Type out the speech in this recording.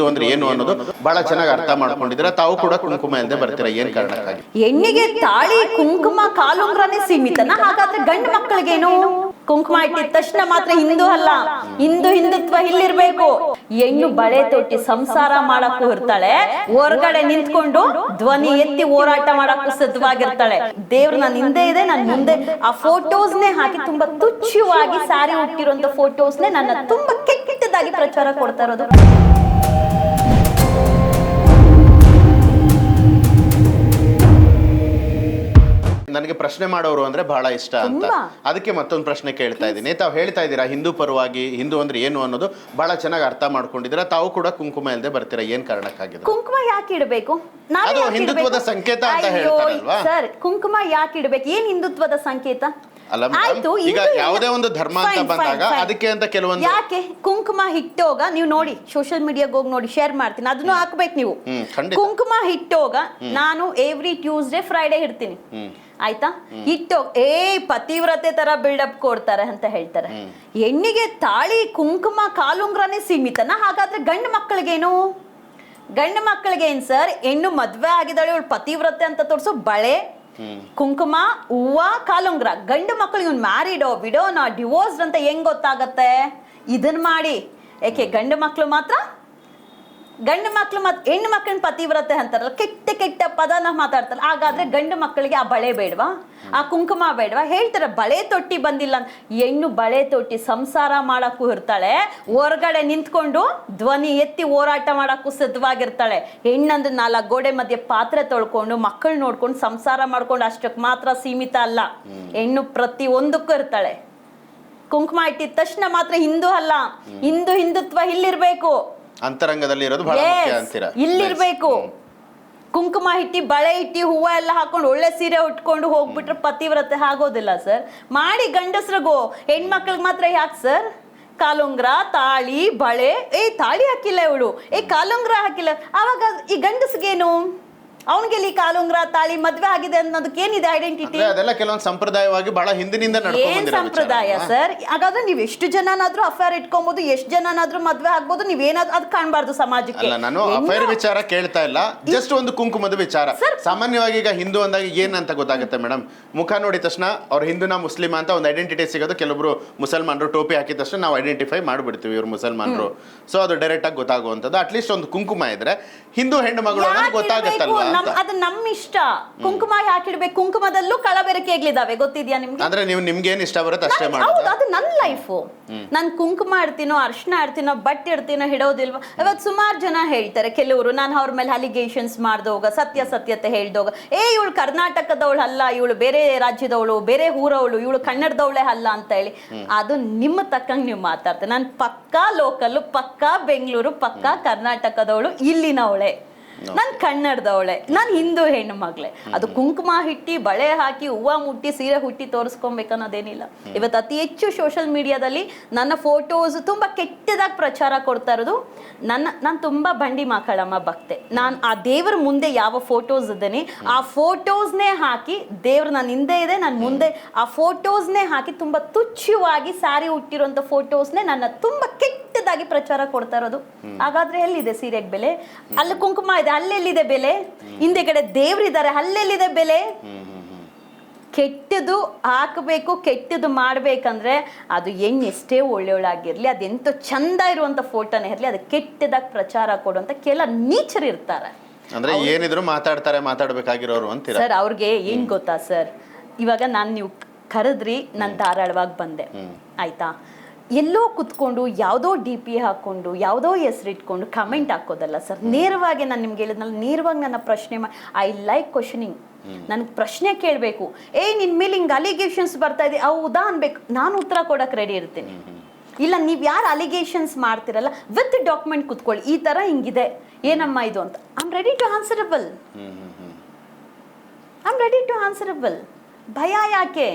ಹಿಂದೂ ಅಂದ್ರೆ ಏನು ಅನ್ನೋದು ಬಹಳ ಚೆನ್ನಾಗಿ ಅರ್ಥ ಮಾಡ್ಕೊಂಡಿದ್ರೆ ತಾವು ಕೂಡ ಕುಂಕುಮ ಇಲ್ಲದೆ ಬರ್ತೀರಾ, ಏನ್ ಕಾರಣಕ್ಕಾಗಿ? ಹೆಣ್ಣಿಗೆ ತಾಳಿ ಕುಂಕುಮ ಕಾಲುಂಗ್ರನೇ ಸೀಮಿತನ? ಹಾಗಾದ್ರೆ ಗಂಡು ಮಕ್ಕಳಿಗೇನು? ಕುಂಕುಮ ಇಟ್ಟಿದ ತಕ್ಷಣ ಮಾತ್ರ ಹಿಂದೂ ಅಲ್ಲ. ಹಿಂದೂ ಹಿಂದುತ್ವ ಇಲ್ಲಿರ್ಬೇಕು. ಹೆಣ್ಣು ಬಳೆ ತೊಟ್ಟಿ ಸಂಸಾರ ಮಾಡಕ್ಕೂ ಇರ್ತಾಳೆ. ಹೊರಗಡೆ ನಿಂತ್ಕೊಂಡು ಧ್ವನಿ ಎತ್ತಿ ಹೋರಾಟ ಮಾಡಕ್ಕೂ ಸಿದ್ಧವಾಗಿರ್ತಾಳೆ. ದೇವ್ರ ನನ್ನ ಹಿಂದೆ ಇದೆ ನನ್ನ ಮುಂದೆ. ಆ ಫೋಟೋಸ್ನೇ ಹಾಕಿ ತುಂಬಾ ತುಚ್ಛವಾಗಿ ಸಾರಿ ಹುಟ್ಟಿರುವಂತ ಫೋಟೋಸ್ನೇ ನನ್ನ ತುಂಬಾ ಕೆಟ್ಟದಾಗಿ ಪ್ರಚಾರ ಕೊಡ್ತಾ ಇರೋದು. ನನಗೆ ಪ್ರಶ್ನೆ ಮಾಡೋರು ಅಂದ್ರೆ ಬಹಳ ಇಷ್ಟ ಅಂತ. ಅದಕ್ಕೆ ಮತ್ತೊಂದು ಪ್ರಶ್ನೆ ಕೇಳ್ತಾ ಇದ್ದೀನಿ. ತಾವು ಹೇಳ್ತಾ ಇದ್ದೀರಾ ಹಿಂದೂ ಪರವಾಗಿ ಹಿಂದೂ ಅಂದ್ರೆ ಏನು ಅನ್ನೋದು ಬಹಳ ಚೆನ್ನಾಗಿ ಅರ್ಥ ಮಾಡ್ಕೊಂಡಿದ್ದೀರಾ? ತಾವು ಕೂಡ ಕುಂಕುಮ ಇಲ್ಲದೆ ಬರ್ತೀರಾ? ಏನ್ ಕಾರಣಕ್ಕಾಗಿದೆ ಕುಂಕುಮ ಯಾಕೆ ಇಡಬೇಕು? ಅದು ಹಿಂದುತ್ವದ ಸಂಕೇತ ಅಂತ ಹೇಳ್ತಾರಲ್ವಾ? ಸರ್ ಕುಂಕುಮ ಯಾಕೆ ಇಡಬೇಕು? ಏನ್ ಹಿಂದುತ್ವದ ಸಂಕೇತ? ಅಲ್ಲ madam, ಆಯ್ತು, ಯಾವುದೇ ಒಂದು ಧರ್ಮ ಅಂತ Fine, fine, ಬಂದಾಗ fine. ಅದಕ್ಕೆ ಅಂತ ಕೆಲವೊಂದು ಯಾಕೆ? ಕುಂಕುಮ ಹಿಟ್ಟೋಗ ನೀವು ನೋಡಿ ಸೋಷಿಯಲ್ ಮೀಡಿಯಾಗ ಹೋಗಿ ನೋಡಿ ಶೇರ್ ಮಾಡ್ತೀನಿ. ಅದನ್ನು ಹಾಕ್ಬೇಕು ನೀವು. ಹ್ಮ್, ಖಂಡಿತ. ಕುಂಕುಮ ಹಿಟ್ಟೋಗ ನಾನು ಎವ್ರಿ ಟ್ಯೂಸ್ಡೇ ಫ್ರೈಡೇ ಇಡ್ತೀನಿ ಹ್ಮ್. ಆಯ್ತಾ? ಇಟ್ಟು ಏ ಪತಿವ್ರತೆ ತರ ಬಿಲ್ಡಪ್ ಕೊಡ್ತಾರೆ ಅಂತ ಹೇಳ್ತಾರೆ. ಹೆಣ್ಣಿಗೆ ತಾಳಿ ಕುಂಕುಮ ಕಾಲುಂಗ್ರನೇ ಸೀಮಿತನ ಹಾಗಾದ್ರೆ ಗಂಡು ಮಕ್ಕಳಿಗೇನು? ಗಂಡು ಮಕ್ಕಳಿಗೆ ಏನ್ ಸರ್? ಹೆಣ್ಣು ಮದ್ವೆ ಆಗಿದ್ದಾಳೆ ಇವಳು ಪತಿವ್ರತೆ ಅಂತ ತೋರಿಸು ಬಳೆ ಕುಂಕುಮ, ಹೂವ, ಕಾಲುಂಗ್ರ. ಗಂಡು ಮಕ್ಕಳು ಇವ್ನು ಮ್ಯಾರಿಡೋ ವಿಡೋನೋ ಡಿವೋರ್ಸ್ಡ್ ಅಂತ ಹೆಂಗ್ ಗೊತ್ತಾಗತ್ತೆ? ಇದನ್ ಮಾಡಿ. ಯಾಕೆ ಗಂಡು ಮಕ್ಕಳು ಮಾತ್ರ ಗಂಡು ಮಕ್ಳು ಮತ್ತು ಹೆಣ್ಣು ಮಕ್ಕಳನ್ನ ಪತಿವ್ರತೆ ಅಂತಾರಲ್ಲ, ಕೆಟ್ಟ ಕೆಟ್ಟ ಪದನ ಮಾತಾಡ್ತಾರೆ ಹಾಗಾದ್ರೆ ಗಂಡು ಮಕ್ಕಳಿಗೆ ಆ ಬಳೆ ಬೇಡವಾ? ಆ ಕುಂಕುಮ ಬೇಡವಾ? ಹೇಳ್ತಾರೆ, ಬಳೆ ತೊಟ್ಟಿ ಬಂದಿಲ್ಲ ಅಂತ. ಹೆಣ್ಣು ಬಳೆ ತೊಟ್ಟಿ ಸಂಸಾರ ಮಾಡಕ್ಕೂ ಇರ್ತಾಳೆ, ಹೊರಗಡೆ ನಿಂತ್ಕೊಂಡು ಧ್ವನಿ ಎತ್ತಿ ಹೋರಾಟ ಮಾಡಕ್ಕೂ ಸಿದ್ಧವಾಗಿರ್ತಾಳೆ. ಹೆಣ್ಣಂದ್ರೆ ನಾಲ್ಕು ಗೋಡೆ ಮಧ್ಯೆ ಪಾತ್ರೆ ತೊಳ್ಕೊಂಡು, ಮಕ್ಕಳು ನೋಡ್ಕೊಂಡು ಸಂಸಾರ ಮಾಡ್ಕೊಂಡು ಅಷ್ಟಕ್ಕೆ ಮಾತ್ರ ಸೀಮಿತ ಅಲ್ಲ. ಹೆಣ್ಣು ಪ್ರತಿ ಒಂದಕ್ಕೂ ಇರ್ತಾಳೆ. ಕುಂಕುಮ ಇಟ್ಟಿದ ತಕ್ಷಣ ಮಾತ್ರ ಹಿಂದೂ ಅಲ್ಲ. ಹಿಂದೂ ಹಿಂದುತ್ವ ಇಲ್ಲಿರ್ಬೇಕು. ಅಂತರಂಗದಲ್ಲಿ ಇರೋದು ಬಹಳ ಮುಖ್ಯ ಅಂತೀರಾ. ಇಲ್ಲಿರ್ಬೇಕು. ಕುಂಕುಮ ಹಿಟ್ಟಿ ಬಳೆ ಇಟ್ಟಿ ಹೂವ ಎಲ್ಲ ಹಾಕೊಂಡು ಒಳ್ಳೆ ಸೀರೆ ಉಟ್ಕೊಂಡು ಹೋಗ್ಬಿಟ್ರೆ ಪತಿವ್ರತೆ ಆಗೋದಿಲ್ಲ ಸರ್. ಮಾಡಿ ಗಂಡಸ್ರಿಗೋ ಹೆಣ್ಮಕ್ಳಿಗೆ ಮಾತ್ರ ಯಾಕೆ ಸರ್? ಕಾಲುಂಗ್ರ ತಾಳಿ ಬಳೆ ಏ ತಾಳಿ ಹಾಕಿಲ್ಲ ಇವಳು. ಏ ಕಾಲುಂಗ್ರ ಹಾಕಿಲ್ಲ. ಅವಾಗ ಈ ಗಂಡಸ್ಗೇನು? ಅವನಿಗೆ ಇಲ್ಲಿ ಕಾಲುಂಗ್ರ ತಾಳಿ ಮದ್ವೆ ಆಗಿದೆ ಅನ್ನೋದಕ್ಕೆ ಏನಿದೆ ಐಡೆಂಟಿಟಿ ಅದೆಲ್ಲ ಕೆಲವೊಂದು ಸಂಪ್ರದಾಯವಾಗಿ ಬಹಳ ಹಿಂದಿನಿಂದ ನಡ್ಕೊಂಡ್ ಏನ್ ಸಂಪ್ರದಾಯ ಸರ್ ಹಾಗಾದ್ರೆ ನೀವ್ ಎಷ್ಟು ಜನನಾದ್ರೂ ಅಫೇರ್ ಇಟ್ಕೊಬಹುದು ಎಷ್ಟು ಜನನಾದ್ರೂ ಮದ್ವೆ ಆಗ್ಬೋದು ನೀವೇನಾದ್ರೂ ಅದ್ ಕಾಣಬಾರ್ದು ಸಮಾಜಕ್ಕೆ. ಅಲ್ಲ ನಾನು ಅಫೇರ್ ವಿಚಾರ ಕೇಳ್ತಾ ಇಲ್ಲ. ಜಸ್ಟ್ ಒಂದು ಕುಂಕುಮದ ವಿಚಾರ. ಸಾಮಾನ್ಯವಾಗಿ ಈಗ ಹಿಂದೂ ಅಂದಾಗ ಏನ್ ಅಂತ ಗೊತ್ತಾಗುತ್ತೆ ಮೇಡಮ್ ಮುಖ ನೋಡಿದ ತಕ್ಷಣ ಅವ್ರು ಹಿಂದೂನ ಮುಸ್ಲಿಂ ಅಂತ ಒಂದು ಐಡೆಂಟಿಟಿ ಸಿಗೋದು. ಕೆಲವರು ಮುಸಲ್ಮಾನರು ಟೋಪಿ ಹಾಕಿದ ತಕ್ಷಣ ನಾವು ಐಡೆಂಟಿಫೈ ಮಾಡ್ಬಿಡ್ತೀವಿ ಇವ್ರು ಮುಸಲ್ಮಾನರು. ಸೊ ಅದು ಡೈರೆಕ್ಟ್ ಆಗಿ ಗೊತ್ತಾಗುವಂತದ್ದು ಅಟ್ಲೀಸ್ಟ್ ಒಂದು ಕುಂಕುಮ ಇದ್ರೆ ಹಿಂದೂ ಹೆಣ್ಣು ಮಗಳು ಅನ್ನೋದು ಗೊತ್ತಾಗತ್ತಲ್ವಾ? ನಮ್- ಅದು ನಮ್ಮ ಇಷ್ಟ. ಕುಂಕುಮ ಯಾಕಿಡ್ಬೇಕು ಕುಂಕುಮದಲ್ಲೂ ಕಳಬೆರಕೆಗಳಿದಾವೆ ಗೊತ್ತಿದ್ಯಾ ನಿಮ್ಗೆ? ಅಂದ್ರೆ ನೀವು ನಿಮ್ಗೆ ಏನ್ ಇಷ್ಟ ಬರುತ್ತೆ ಅಷ್ಟೇ ನನ್- ಮಾಡೋದು? ಹೌದು ಅದು ನನ್ನ ಲೈಫು. ನಾನು ಕುಂಕುಮ ಇಡ್ತೀನೋ ಅರ್ಶನ ಇಡ್ತೀನೋ ಬಟ್ಟೆ ಇಡ್ತೀನೋ ಹಿಡೋದಿಲ್ವಾ ಇವತ್ತು ಸುಮಾರು ಜನ ಹೇಳ್ತಾರೆ ಕೆಲವರು ನಾನು ಅವ್ರ ಮೇಲೆ ಅಲಿಗೇಷನ್ಸ್ ಮಾಡ್ದೋಗ ಸತ್ಯ ಸತ್ಯತೆ ಹೇಳ್ದೋಗ ಏ ಇವಳು ಕರ್ನಾಟಕದವಳು ಅಲ್ಲ ಇವಳು ಬೇರೆ ರಾಜ್ಯದವಳು ಬೇರೆ ಊರವಳು ಇವಳು ಕನ್ನಡದವಳೆ ಅಲ್ಲ ಅಂತ ಹೇಳಿ. ಅದು ನಿಮ್ಮ ತಕ್ಕಂಗೆ ನೀವು ಮಾತಾಡ್ತಾರೆ. ನಾನು ಪಕ್ಕಾ ಲೋಕಲ್ ಪಕ್ಕಾ ಬೆಂಗಳೂರು ಪಕ್ಕಾ ಕರ್ನಾಟಕದವಳು ಇಲ್ಲಿನವಳೆ. ನಾನು ಕನ್ನಡದವಳೆ ನಾನು ಹಿಂದೂ ಹೆಣ್ಣು ಮಗಳೇ. ಅದು ಕುಂಕುಮ ಹಿಟ್ಟಿ ಬಳೆ ಹಾಕಿ ಹೂವ ಮುಟ್ಟಿ ಸೀರೆ ಹುಟ್ಟಿ ತೋರಿಸ್ಕೊಬೇಕನ್ನೋದೇನಿಲ್ಲ. ಇವತ್ತು ಅತಿ ಹೆಚ್ಚು ಸೋಷಿಯಲ್ ಮೀಡಿಯಾದಲ್ಲಿ ನನ್ನ ಫೋಟೋಸ್ ತುಂಬಾ ಕೆಟ್ಟದಾಗಿ ಪ್ರಚಾರ ಕೊಡ್ತಾ ಇರೋದು ನನ್ನ ನಾನು ತುಂಬಾ ಬಂಡಿ ಮಾಕಳಮ್ಮ ಭಕ್ತೆ. ನಾನು ಆ ದೇವರ ಮುಂದೆ ಯಾವ ಫೋಟೋಸ್ ಇದ್ದೇನೆ ಆ ಫೋಟೋಸ್ನೇ ಹಾಕಿ ದೇವ್ರು ನನ್ನ ಹಿಂದೆ ಇದೆ ನನ್ನ ಮುಂದೆ ಆ ಫೋಟೋಸ್ನೇ ಹಾಕಿ ತುಂಬಾ ತುಚ್ಛವಾಗಿ ಸಾರಿ ಹುಟ್ಟಿರುವಂತ ಫೋಟೋಸ್ನೇ ನನ್ನ ತುಂಬಾ ಕೆಟ್ಟದಾಗಿ ಪ್ರಚಾರ ಕೊಡ್ತಾ ಇರೋದು. ಹಾಗಾದ್ರೆ ಎಲ್ಲಿದೆ ಸೀರೆಗ್ ಬೆಲೆ? ಅಲ್ಲಿ ಕುಂಕುಮ ಇದೆ ಅಲ್ಲೆಲ್ಲಿದೆ ಬೆಲೆ? ಹಿಂದೆಗಡೆ ದೇವ್ರಿದ್ದಾರೆ ಅಲ್ಲೆಲ್ಲಿದೆ ಬೆಲೆ? ಕೆಟ್ಟದು ಹಾಕಬೇಕು ಕೆಟ್ಟದು ಮಾಡ್ಬೇಕಂದ್ರೆ ಅದು ಹೆಣ್ಣು ಎಷ್ಟೇ ಒಳ್ಳೆಯವಳಾಗಿರ್ಲಿ ಅದೆಂತ ಚಂದ ಇರುವಂತ ಫೋಟೋನೇ ಇರಲಿ ಅದು ಕೆಟ್ಟದಾಗ ಪ್ರಚಾರ ಕೊಡುವಂತ ಕೆಲ ನೀಚರು ಇರ್ತಾರೆ. ಅಂದ್ರೆ ಏನಿದ್ರು ಮಾತಾಡ್ತಾರೆ ಮಾತಾಡ್ಬೇಕಾಗಿರೋರು ಅಂತ ಸರ್ ಅವ್ರಿಗೆ ಏನ್ ಗೊತ್ತಾ ಸರ್? ಇವಾಗ ನಾನು ನೀವು ಕರೆದ್ರಿ ನಾನು ಧಾರಾಳವಾಗಿ ಬಂದೆ. ಆಯ್ತಾ? ಎಲ್ಲೋ ಕುತ್ಕೊಂಡು ಯಾವುದೋ ಡಿ ಪಿ ಹಾಕ್ಕೊಂಡು ಯಾವುದೋ ಹೆಸರು ಇಟ್ಕೊಂಡು ಕಮೆಂಟ್ ಹಾಕೋದಲ್ಲ ಸರ್ ನೇರವಾಗಿ ನಾನು ನಿಮ್ಗೆ ಹೇಳಿದ್ನಲ್ಲ ನೇರವಾಗಿ ನನ್ನ ಪ್ರಶ್ನೆ ಐ ಲೈಕ್ ಕ್ವಶನಿಂಗ್ ನನಗೆ ಪ್ರಶ್ನೆ ಕೇಳಬೇಕು. ಏ ನಿನ್ನ ಮೇಲೆ ಹಿಂಗೆ ಅಲಿಗೇಷನ್ಸ್ ಬರ್ತಾ ಇದೆ. ಹೌದಾ ಅನ್ಬೇಕು. ನಾನು ಉತ್ತರ ಕೊಡಕ್ಕೆ ರೆಡಿ ಇರ್ತೀನಿ. ಇಲ್ಲ ನೀವು ಯಾರು ಅಲಿಗೇಷನ್ಸ್ ಮಾಡ್ತಿರಲ್ಲ ವಿತ್ ಡಾಕ್ಯುಮೆಂಟ್ ಕುತ್ಕೊಳ್ಳಿ. ಈ ಥರ ಹಿಂಗಿದೆ. ಏನಮ್ಮ ಇದು ಅಂತ. I am ready to answerable I am ready to answerable ಭಯ ಯಾಕೆ?